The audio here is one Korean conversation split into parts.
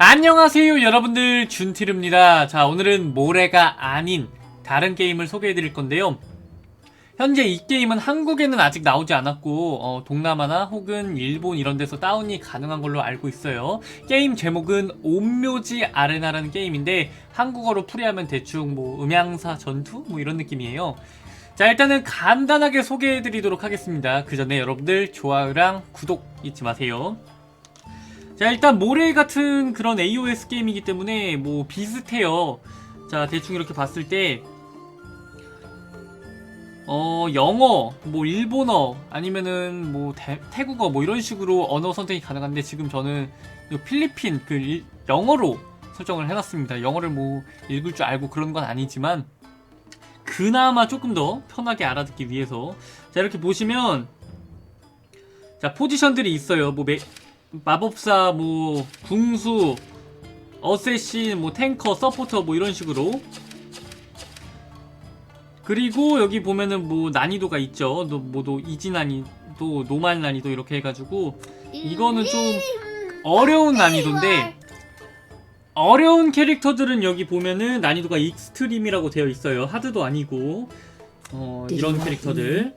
안녕하세요 여러분들. 준티르입니다. 자 오늘은 모래가 아닌 다른 게임을 소개해 드릴 건데요. 현재 이 게임은 한국에는 아직 나오지 않았고 어, 동남아나 혹은 일본 이런 데서 다운이 가능한 걸로 알고 있어요. 게임 제목은 옴묘지 아레나라는 게임인데 한국어로 풀이하면 대충 뭐 음향사 전투? 뭐 이런 느낌이에요. 자 일단은 간단하게 소개해 드리도록 하겠습니다. 그 전에 여러분들 좋아요랑 구독 잊지 마세요 자 일단 모래 같은 그런 AOS 게임이기 때문에 뭐 비슷해요 자 대충 이렇게 봤을 때 어, 영어, 뭐, 일본어, 아니면은, 뭐, 대- 태국어, 뭐, 이런 식으로 언어 선택이 가능한데, 지금 저는, 이 필리핀, 그, 일- 영어로 설정을 해놨습니다. 영어를 뭐, 읽을 줄 알고 그런 건 아니지만, 그나마 조금 더 편하게 알아듣기 위해서. 자, 이렇게 보시면, 자, 포지션들이 있어요. 뭐, 매- 마법사, 뭐, 궁수, 어쌔신, 뭐, 탱커, 서포터, 뭐, 이런 식으로. 그리고 여기 보면은 뭐 난이도가 있죠. 너, 뭐도 이지 난이도, 노말 난이도 이렇게 해가지고 이거는 좀 어려운 난이도인데 어려운 캐릭터들은 여기 보면은 난이도가 익스트림이라고 되어 있어요. 하드도 아니고 어, 이런 캐릭터들.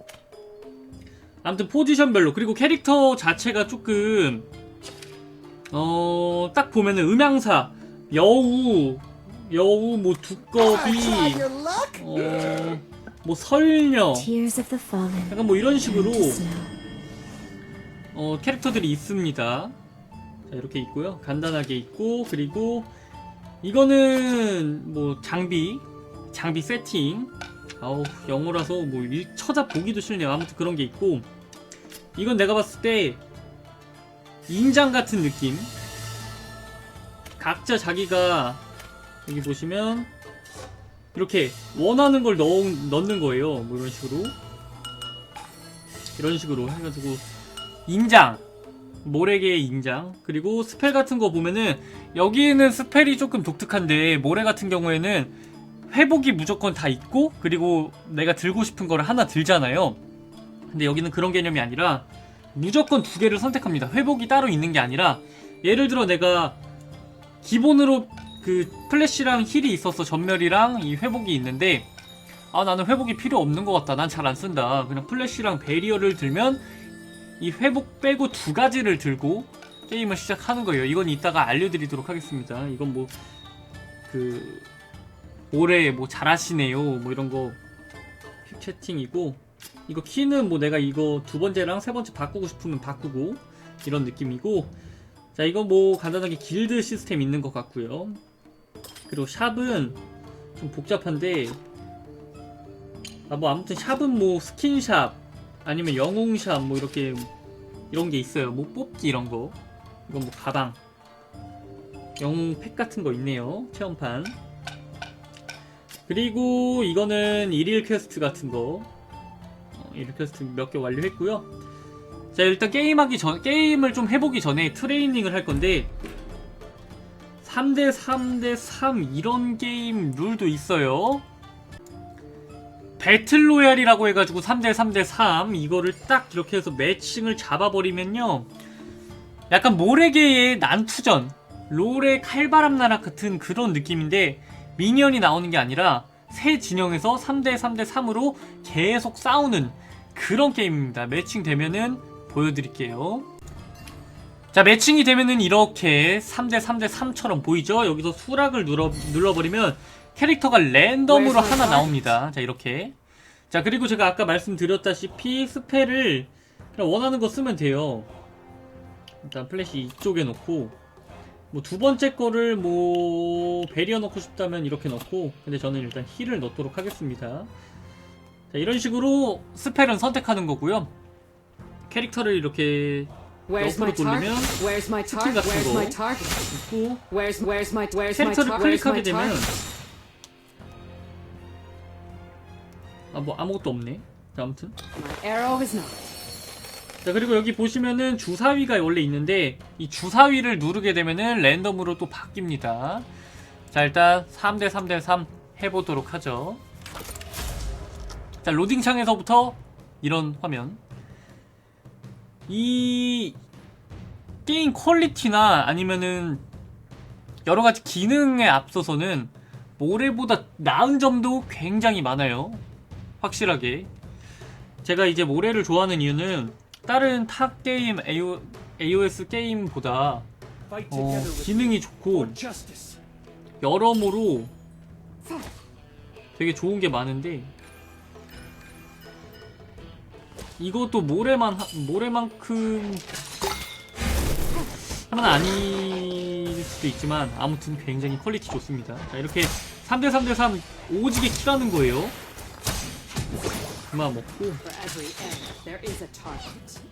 아무튼 포지션별로 그리고 캐릭터 자체가 조금 어, 딱 보면은 음향사, 여우, 여우 뭐 두꺼비, 어, 뭐 설녀. 약간 뭐 이런 식으로. 어, 캐릭터들이 있습니다. 자, 이렇게 있고요. 간단하게 있고, 그리고 이거는 뭐 장비, 장비 세팅. 아우, 영어라서 뭐 일, 쳐다 보기도 싫네요. 아무튼 그런 게 있고, 이건 내가 봤을 때 인장 같은 느낌. 각자 자기가 여기 보시면 이렇게 원하는 걸 넣, 넣는 거예요. 뭐 이런 식으로. 이런 식으로 해가지고 인장 모래계의 인장 그리고 스펠 같은 거 보면은 여기는 스펠이 조금 독특한데 모래 같은 경우에는 회복이 무조건 다 있고 그리고 내가 들고 싶은 거를 하나 들잖아요 근데 여기는 그런 개념이 아니라 무조건 두 개를 선택합니다 회복이 따로 있는 게 아니라 예를 들어 내가 기본으로 그 플래시랑 힐이 있어서 전멸이랑 이 회복이 있는데 아 나는 회복이 필요 없는 것 같다 난 잘 안 쓴다 그냥 플래시랑 베리어를 들면 이 회복 빼고 두 가지를 들고 게임을 시작하는 거예요. 이건 이따가 알려드리도록 하겠습니다. 이건 뭐 그 올해 뭐 잘하시네요. 뭐 이런 거 채팅이고 이거 키는 뭐 내가 이거 두 번째랑 세 번째 바꾸고 싶으면 바꾸고 이런 느낌이고 자 이건 뭐 간단하게 길드 시스템 있는 것 같고요. 그리고 샵은 좀 복잡한데 아 뭐 아무튼 샵은 뭐 스킨샵 아니면 영웅샵 뭐 이렇게 이런 게 있어요. 뭐 뽑기 이런 거. 이건 뭐 가방. 영웅 팩 같은 거 있네요. 체험판. 그리고 이거는 일일 퀘스트 같은 거. 어, 일일 퀘스트 몇 개 완료했고요. 자 일단 게임하기 전 게임을 좀 해보기 전에 트레이닝을 할 건데 3대 3대 3 이런 게임 룰도 있어요. 배틀로얄이라고 해가지고 3대 3대 3 이거를 딱 이렇게 해서 매칭을 잡아버리면요 약간 모래계의 난투전 롤의 칼바람 나락 같은 그런 느낌인데 미니언이 나오는 게 아니라 세 진영에서 3대 3대 3으로 계속 싸우는 그런 게임입니다 매칭 되면은 보여드릴게요 자 매칭이 되면은 이렇게 3대 3대 3처럼 보이죠 여기서 수락을 눌러, 눌러버리면 캐릭터가 랜덤으로 하나? 나옵니다. 자, 이렇게. 자, 그리고 제가 아까 말씀드렸다시피 스펠을 그냥 원하는 거 쓰면 돼요. 일단 플래시 이쪽에 놓고 뭐 두 번째 거를 뭐 베리어 넣고 싶다면 이렇게 넣고 근데 저는 일단 힐을 넣도록 하겠습니다. 자, 이런 식으로 스펠은 선택하는 거고요. 캐릭터를 이렇게 옆으로 돌리면 target? 같은 거? 있고 캐릭터를 클릭하게 되면? 아 뭐 아무것도 없네. 자, 아무튼 자 그리고 여기 보시면은 주사위가 원래 있는데 이 주사위를 누르게 되면은 랜덤으로 또 바뀝니다 자 일단 3대 3대 3 해보도록 하죠 자 로딩 창에서부터 이런 화면 이 게임 퀄리티나 아니면은 여러 가지 기능에 앞서서는 모래보다 나은 점도 굉장히 많아요. 확실하게. 제가 이제 모래를 좋아하는 이유는 다른 타 게임 AO, AOS 게임보다 어, 기능이 좋고 여러모로 되게 좋은 게 많은데 이것도 모래만 하- 모래만큼 은 아닐 수도 있지만 아무튼 굉장히 퀄리티 좋습니다. 자 이렇게 3대 3대 3 오지게 키라는 거예요. 그만 먹고.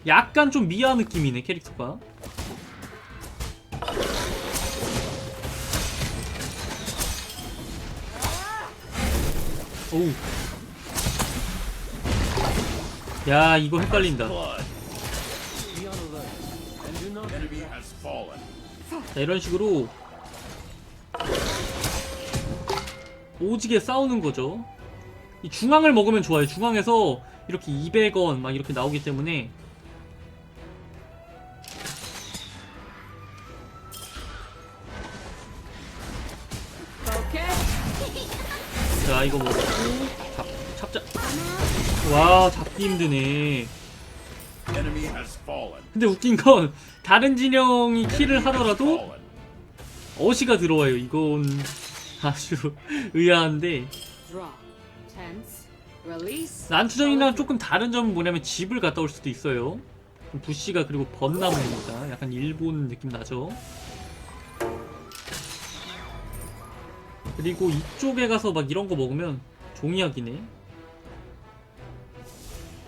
약간 좀 미아 느낌이네 캐릭터가. 오우. 야 이거 헷갈린다. 자 이런 식으로 오지게 싸우는 거죠. 이 중앙을 먹으면 좋아요. 중앙에서 이렇게 200원 막 이렇게 나오기 때문에. 자 이거 먹고 잡 잡자. 와 잡기 힘드네. 근데 웃긴 건 다른 진영이 킬을 하더라도. 어시가 들어와요. 이건 아주 의아한데. 난투전이랑 조금 다른 점은 뭐냐면 집을 갔다 올 수도 있어요. 부시가 그리고 벚나무입니다. 약간 일본 느낌 나죠. 그리고 이쪽에 가서 막 이런 거 먹으면 종이약이네.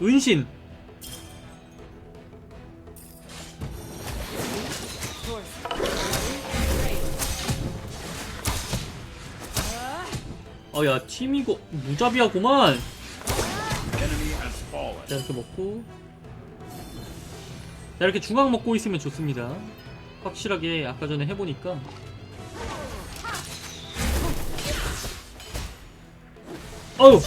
은신. 어야 팀 이거 무자비하구만. 자 이렇게 먹고 자 이렇게 중앙 먹고 있으면 좋습니다 확실하게 아까 전에 해보니까 어우.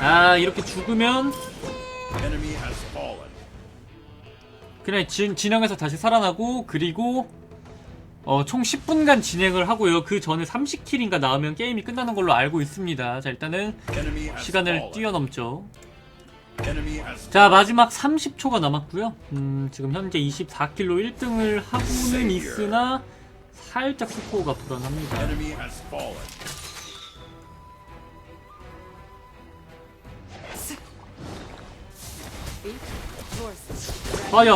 아 이렇게 죽으면. 그냥 진, 진영에서 다시 살아나고 그리고 어, 총 10분간 진행을 하고요. 그 전에 30킬인가 나오면 게임이 끝나는 걸로 알고 있습니다. 자 일단은 시간을. 뛰어넘죠. 자 마지막 30초가 남았고요. 음, 지금 현재 24킬로 1등을 하고는 있으나 살짝 스코어가 불안합니다. 아야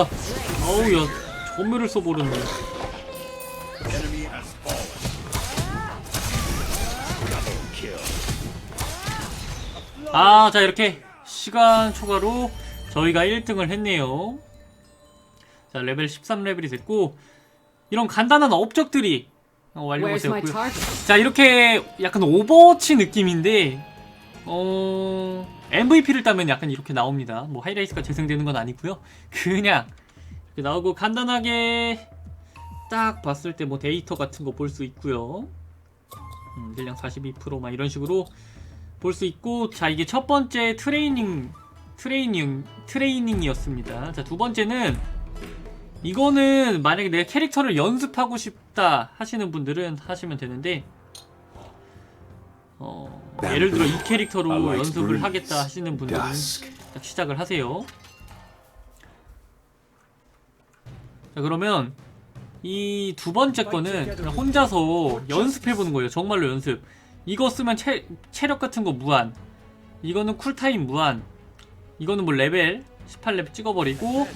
어우야 전멸을 써버렸네 Enemy has fallen. Double kill. 아 자 이렇게 시간 초과로 저희가 1등을 했네요 자 레벨 13레벨이 됐고 이런 간단한 업적들이 어, 완료가 되었고요? 자 이렇게 약간 오버워치 느낌인데 어 MVP를 따면 약간 이렇게 나옵니다 뭐 하이라이트가 재생되는 건 아니고요 그냥 이렇게 나오고 간단하게 딱 봤을 때 뭐 데이터 같은 거 볼 수 있고요. 음, 질량 42%막 이런 식으로 볼 수 있고 자 이게 첫 번째 트레이닝 트레이닝 트레이닝이었습니다. 자 두 번째는 이거는 만약에 내 캐릭터를 연습하고 싶다 하시는 분들은 하시면 되는데 어, 예를 들어 이 캐릭터로 연습을 하겠다 하시는 분들은 딱 시작을 하세요. 자 그러면 이 두 번째 거는 그냥 혼자서 연습해보는 거예요. 정말로 연습. 이거 쓰면 체, 체력 같은 거 무한. 이거는 쿨타임 무한. 이거는 뭐 레벨 18레벨 찍어버리고.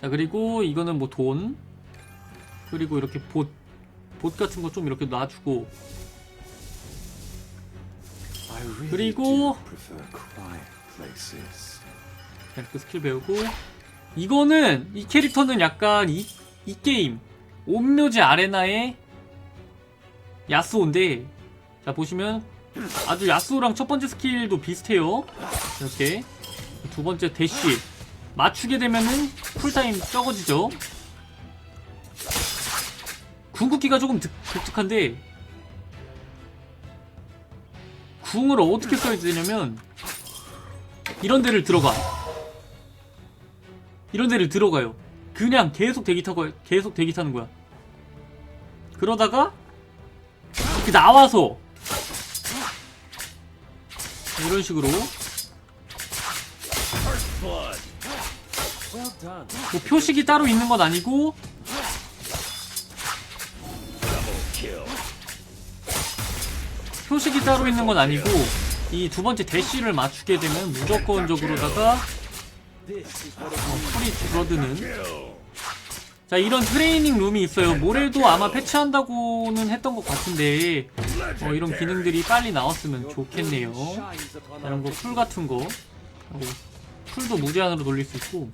자 그리고 이거는 뭐 돈 그리고 이렇게 봇, 봇 같은 거 좀 이렇게 놔주고 그리고 이렇게 스킬 배우고 이거는 이 캐릭터는 약간 이, 이 게임 온묘지 아레나의 야스오인데 자 보시면 아주 야스오랑 첫 번째 스킬도 비슷해요. 이렇게 두 번째 대쉬 맞추게 되면은 쿨타임 적어지죠. 궁극기가 조금 득- 독특한데 궁을 어떻게 써야 되냐면 이런 데를 들어가 이런 데를 들어가요. 그냥 계속 대기 타고 계속 대기 타는 거야. 그러다가 이렇게 나와서 이런 식으로. 뭐 표식이 따로 있는 건 아니고. 표식이 따로 있는 건 아니고 이 두 번째 대시를 맞추게 되면 무조건적으로다가 어, 풀이 줄어드는. 자 이런 트레이닝 룸이 있어요. 모레도 아마 패치한다고는 했던 것 같은데 어, 이런 기능들이 빨리 나왔으면 좋겠네요. 이런 거 풀 같은 거. 하고 풀도 무제한으로 돌릴 수 있고.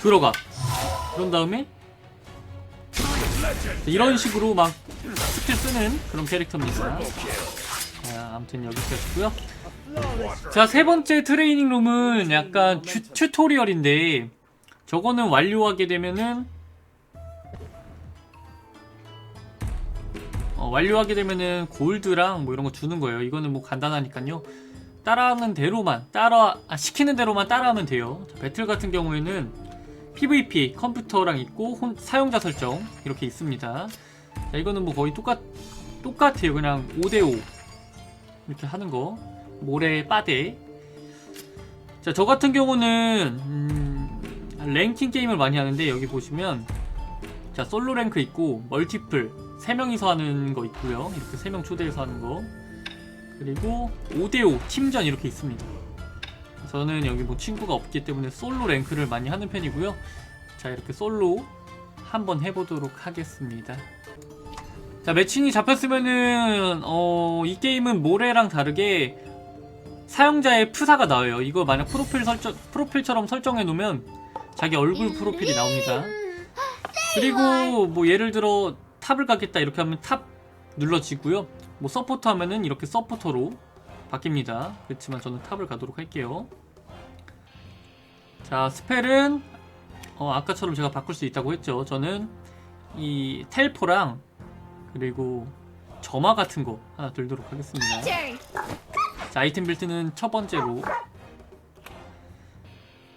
들어가. 그런 다음에 이런 식으로 막 스킬 쓰는 그런 캐릭터입니다. 자, 아무튼 여기까지고요. 자 세 번째 트레이닝 룸은 약간 튜, 튜토리얼인데 저거는 완료하게 되면은 어, 완료하게 되면은 골드랑 뭐 이런 거 주는 거예요. 이거는 뭐 간단하니까요. 따라하는 대로만 따라 아, 시키는 대로만 따라하면 돼요. 자, 배틀 같은 경우에는 PVP 컴퓨터랑 있고 혼- 사용자 설정 이렇게 있습니다. 자 이거는 뭐 거의 똑같 똑같아요. 그냥 5대5 이렇게 하는 거 모래 빠대. 자 저 같은 경우는 음, 랭킹 게임을 많이 하는데 여기 보시면 자 솔로 랭크 있고 멀티플 3명이서 하는 거 있고요. 이렇게 3명 초대해서 하는 거 그리고 5대5 팀전 이렇게 있습니다. 저는 여기 뭐 친구가 없기 때문에 솔로 랭크를 많이 하는 편이고요. 자 이렇게 솔로 한번 해보도록 하겠습니다. 자 매칭이 잡혔으면은 어, 이 게임은 모래랑 다르게 사용자의 프사가 나와요. 이거 만약 프로필 설정 프로필처럼 설정해 놓으면 자기 얼굴 프로필이 나옵니다. 그리고 뭐 예를 들어 탑을 가겠다 이렇게 하면 탑 눌러지고요. 뭐 서포터 하면은 이렇게 서포터로 바뀝니다. 그렇지만 저는 탑을 가도록 할게요. 자, 스펠은 어, 아까처럼 제가 바꿀 수 있다고 했죠. 저는 이 텔포랑 그리고 점화 같은 거 하나 들도록 하겠습니다. 자, 아이템 빌트는 첫 번째로.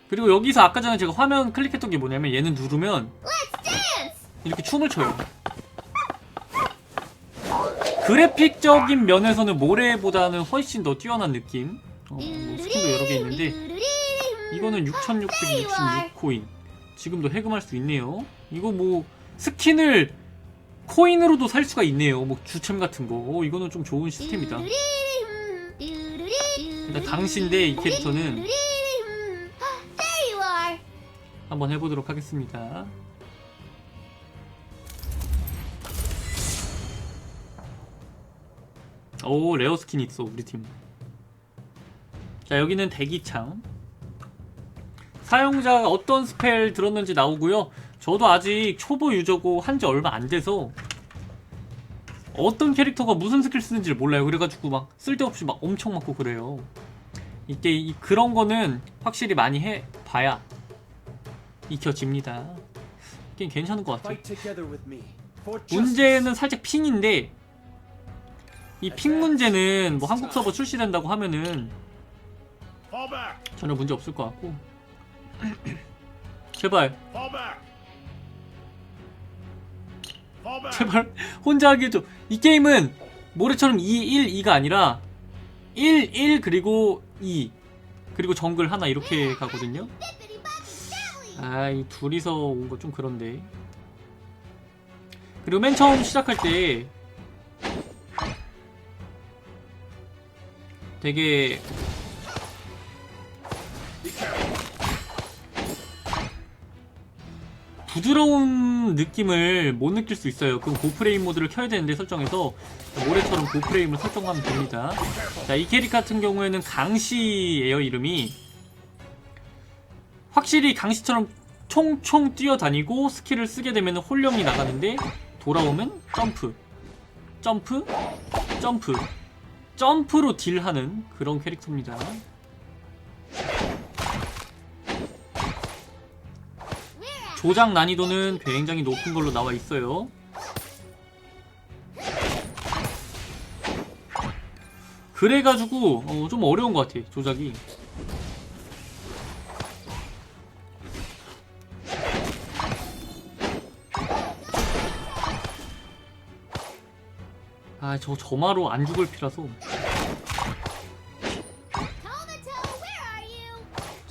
그리고 여기서 아까 전에 제가 화면 클릭했던 게 뭐냐면 얘는 누르면 이렇게 춤을 춰요. 그래픽적인 면에서는 모래보다는 훨씬 더 뛰어난 느낌. 어, 뭐 스킨도 여러 개 있는데 이거는 6666코인. 지금도 해금할 수 있네요. 이거 뭐 스킨을 코인으로도 살 수가 있네요. 뭐 주챔 같은 거. 어, 이거는 좀 좋은 시스템이다. 일단 당신데 이 캐릭터는 한번 해보도록 하겠습니다. 오 레어 스킨 있어 우리 팀. 자 여기는 대기창. 사용자가 어떤 스펠 들었는지 나오고요. 저도 아직 초보 유저고 한 지 얼마 안 돼서 어떤 캐릭터가 무슨 스킬 쓰는지를 몰라요. 그래가지고 막 쓸데없이 막 엄청 맞고 그래요. 이게 이- 그런 거는 확실히 많이 해 봐야 익혀집니다. 게임 괜찮은 것 같아요. 문제는 살짝 핑인데 이 핑 문제는 뭐 한국 서버 출시된다고 하면은. 전혀 문제 없을 것 같고 제발. 제발 혼자 하게 해줘 이 게임은 모래처럼 2, 1, 2가 아니라 1, 1 그리고 2 그리고 정글 하나 이렇게 가거든요 아 이 둘이서 온 거 좀 그런데 그리고 맨 처음 시작할 때 되게 부드러운 느낌을 못 느낄 수 있어요. 그럼 고프레임 모드를 켜야 되는데 설정해서 모래처럼 고프레임을 설정하면 됩니다. 자, 이 캐릭 같은 경우에는 강시예요, 이름이. 확실히 강시처럼 총총 뛰어다니고 스킬을 쓰게 되면 홀령이 나가는데 돌아오면 점프, 점프, 점프, 점프로 딜하는 그런 캐릭터입니다. 조작 난이도는 굉장히 높은 걸로 나와 있어요. 그래가지고 어, 좀 어려운 것 같아 조작이 아 저 저마로 안 죽을 피라서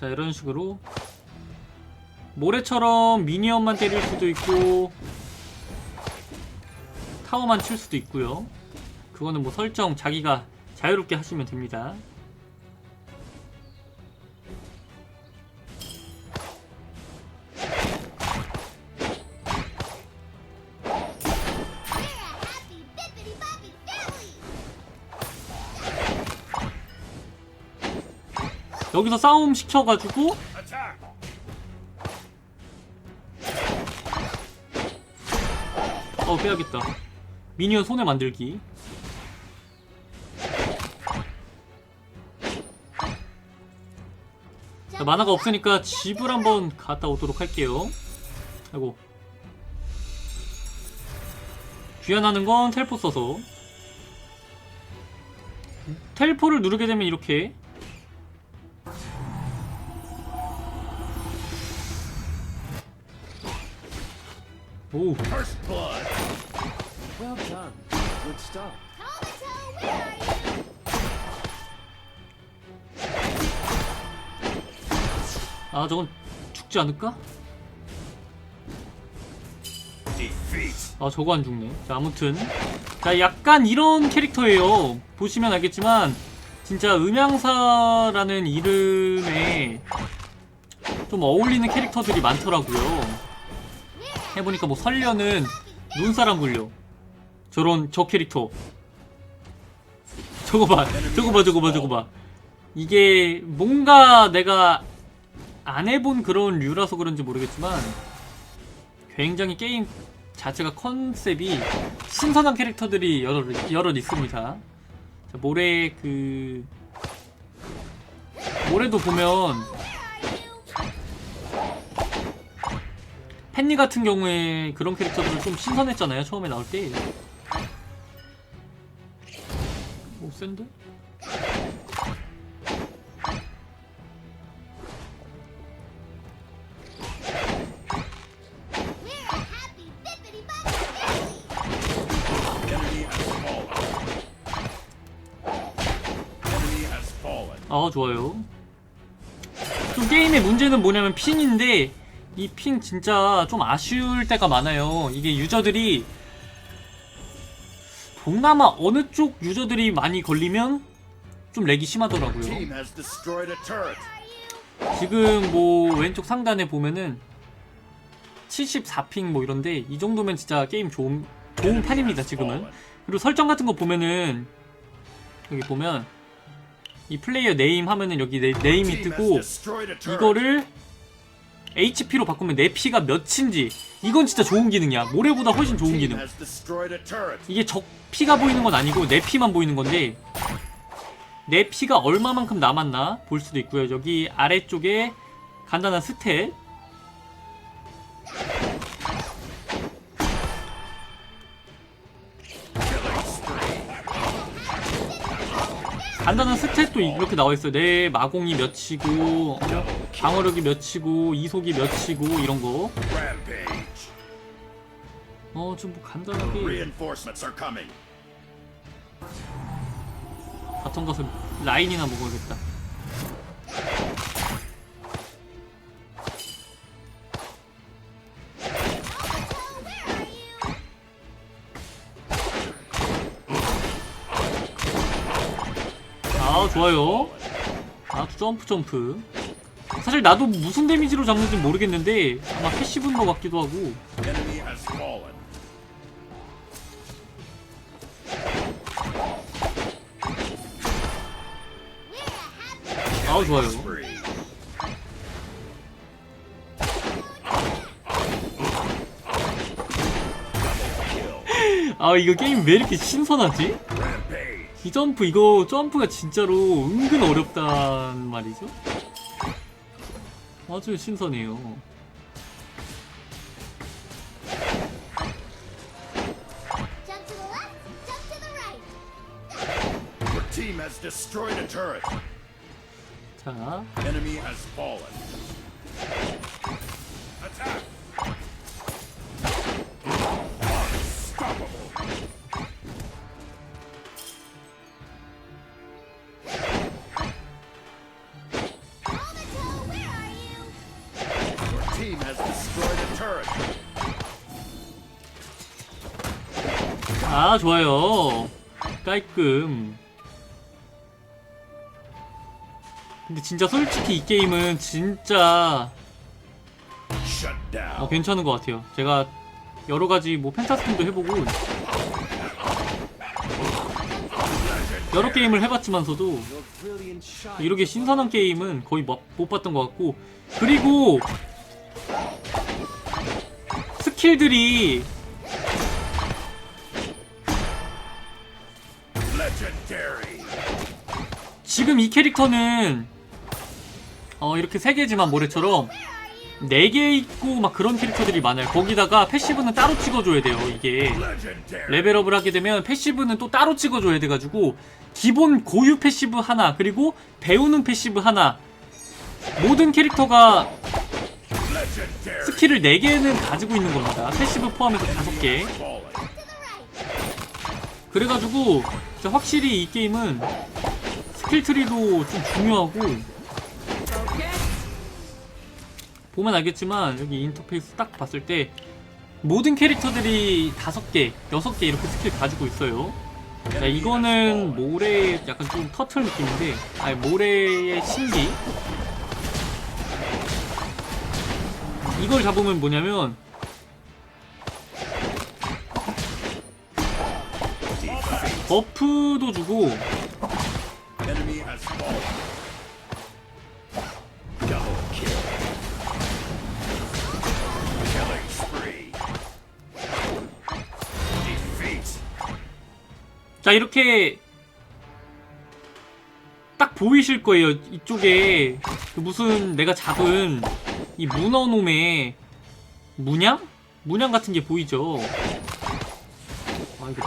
자 이런 식으로 모래처럼 미니언만 때릴 수도 있고 타워만 칠 수도 있고요. 그거는 뭐 설정 자기가 자유롭게 하시면 됩니다 여기서 싸움 시켜가지고! 어 빼야겠다. 미니언 손에 만들기. 자, 만화가 없으니까 집을 한번 갔다 오도록 할게요. 아이고. 귀환하는 건 텔포 써서. 텔포를 누르게 되면 이렇게 오 First. 아 저건 죽지 않을까? 아 저거 안 죽네 자 아무튼 자 약간 이런 캐릭터예요 보시면 알겠지만 진짜 음향사라는 이름에 좀 어울리는 캐릭터들이 많더라고요 해보니까 뭐 설련은 눈사람 굴려. 저런 저 캐릭터. 저거 봐. 저거 봐 저거 봐 저거 봐. 이게 뭔가 내가 안 해본 그런 류라서 그런지 모르겠지만 굉장히 게임 자체가 컨셉이 신선한 캐릭터들이 여러, 여럿 있습니다. 자, 모래 그 모래도 보면 팬니 같은 경우에 그런 캐릭터들은 좀 신선했잖아요. 처음에 나올 때. 오 센데? Has fallen. 아 좋아요. 좀 게임의 문제는 뭐냐면 핑인데 이 핑 진짜 좀 아쉬울 때가 많아요. 이게 유저들이 동남아 어느 쪽 유저들이 많이 걸리면 좀 렉이 심하더라고요. 지금 뭐 왼쪽 상단에 보면은 74핑 뭐 이런데 이 정도면 진짜 게임 좋은 좋은 판입니다 지금은. 그리고 설정 같은 거 보면은 여기 보면 이 플레이어 네임 하면은 여기 네, has 뜨고. 이거를 HP로 바꾸면 내 피가 몇인지. 이건 진짜 좋은 기능이야. 모래보다 훨씬 좋은 기능. 이게 적 피가 보이는 건 아니고 내 피만 보이는 건데 내 피가 얼마만큼 남았나 볼 수도 있고요. 여기 아래쪽에 간단한 스탯 간단한 스탯도 이렇게 나와 있어요. 내 마공이 몇이고, 어, 방어력이 몇이고, 이속이 몇이고 이런 거. Rampage. 어, 좀 뭐 간단하게. 바텀 가서 라인이나 먹어야겠다. 좋아요. 아, 점프 점프. 사실 나도 무슨 데미지로 잡는지 모르겠는데 아마 패시브인 것 같기도 하고 Enemy has fallen. 아 좋아요. 아 이거 게임 왜 이렇게 신선하지? 이 점프 이거 점프가 진짜로 은근 어렵단 말이죠. 아주 신선해요. Jump team has destroyed a turret. 아 좋아요. 깔끔. 근데 진짜 솔직히 이 게임은 진짜 Shut down. 어, 괜찮은 것 같아요. 제가 여러 가지 뭐 펜타스팀도 해보고 여러 게임을 해봤지만서도. 이렇게 신선한 게임은 거의 못, 못 봤던 것 같고 그리고 스킬들이. 지금 이 캐릭터는 어 이렇게 세 개지만 모래처럼 네개 있고 막 그런 캐릭터들이 많아요. 거기다가 패시브는 따로 찍어줘야 돼요. 이게. 레벨업을 하게 되면 패시브는 또 따로 찍어줘야 돼가지고 기본 고유 패시브 하나 그리고 배우는 패시브 하나 모든 캐릭터가. 스킬을 4개는 가지고 있는 겁니다. 패시브 포함해서 5개. Fallen. 그래가지고 확실히 이 게임은 스킬 트리도 좀 중요하고. 보면 알겠지만 여기 인터페이스 딱 봤을 때 모든 캐릭터들이 5개, 6개 이렇게 스킬 가지고 있어요. 자, 이거는 모래 약간 좀 터틀 느낌인데 아니 모래의 신기 이걸 잡으면 뭐냐면 버프도 주고. 자 이렇게 딱 보이실 거예요 이쪽에 그 무슨 내가 잡은 이 문어놈의 문양? 문양 같은 게 보이죠 아 이거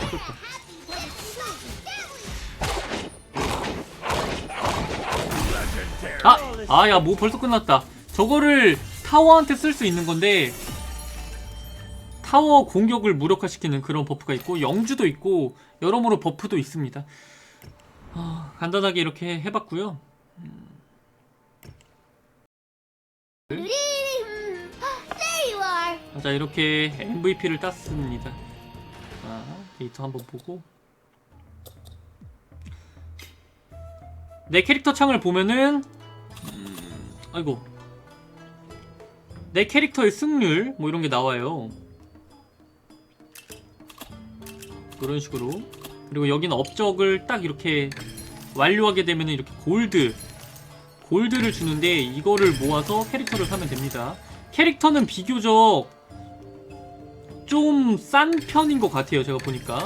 Legendary. 아! 아 야 뭐 벌써 끝났다 저거를 타워한테 쓸 수 있는 건데 타워 공격을 무력화시키는 그런 버프가 있고 영주도 있고 여러모로 버프도 있습니다 아, 간단하게 이렇게 해봤고요 There you are. 자 이렇게 MVP를 땄습니다. 자 데이터 한번 보고 내 캐릭터 창을 보면은 음, 아이고 내 캐릭터의 승률 뭐 이런 게 나와요. 그런 식으로 그리고 여기는 업적을 딱 이렇게 완료하게 되면은 이렇게 골드 골드를 주는데 이거를 모아서 캐릭터를 사면 됩니다. 캐릭터는 비교적 좀 싼 편인 것 같아요. 제가 보니까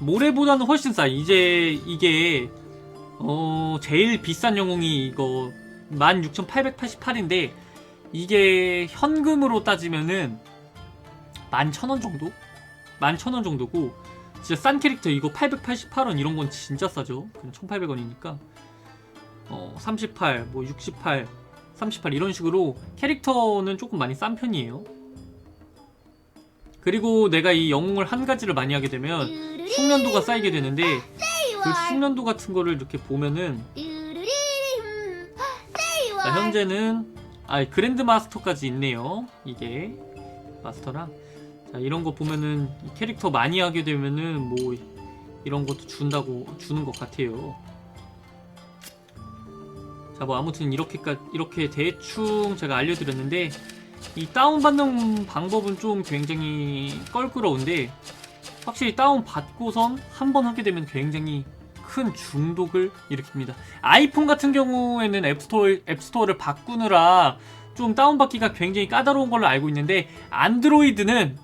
모래보다는 훨씬 싸. 이제 이게 어 제일 비싼 영웅이 이거 16,888인데 이게 현금으로 따지면은 11,000원 정도? 11,000원 정도고 진짜 싼 캐릭터 이거 888원 이런 건 진짜 싸죠. 그냥 1,800원이니까. 어, 38, 뭐 68, 38 이런 식으로 캐릭터는 조금 많이 싼 편이에요. 그리고 내가 이 영웅을 한 가지를 많이 하게 되면 숙련도가 쌓이게 되는데 그. 숙련도 같은 거를 이렇게 보면은 자. 현재는 아 그랜드 마스터까지 있네요. 이게 마스터랑 자 이런 거 보면은 이 캐릭터 많이 하게 되면은 뭐 이런 것도 준다고 주는 것 같아요. 자 뭐 아무튼 이렇게까 이렇게 대충 제가 알려드렸는데 이 다운 받는 방법은 좀 굉장히 껄끄러운데 확실히 다운 받고선 한 번 하게 되면 굉장히 큰 중독을 일으킵니다. 아이폰 같은 경우에는 앱스토어, 앱스토어를 바꾸느라 좀 다운받기가 굉장히 까다로운 걸로 알고 있는데 안드로이드는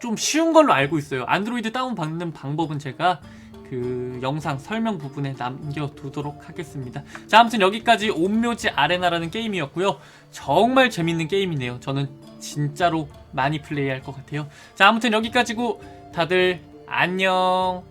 좀 쉬운 걸로 알고 있어요. 안드로이드 다운받는 방법은 제가 그 영상 설명 부분에 남겨두도록 하겠습니다. 자, 아무튼 여기까지 온묘지 아레나라는 게임이었고요. 정말 재밌는 게임이네요. 저는 진짜로 많이 플레이할 것 같아요. 자, 아무튼 여기까지고 다들 안녕.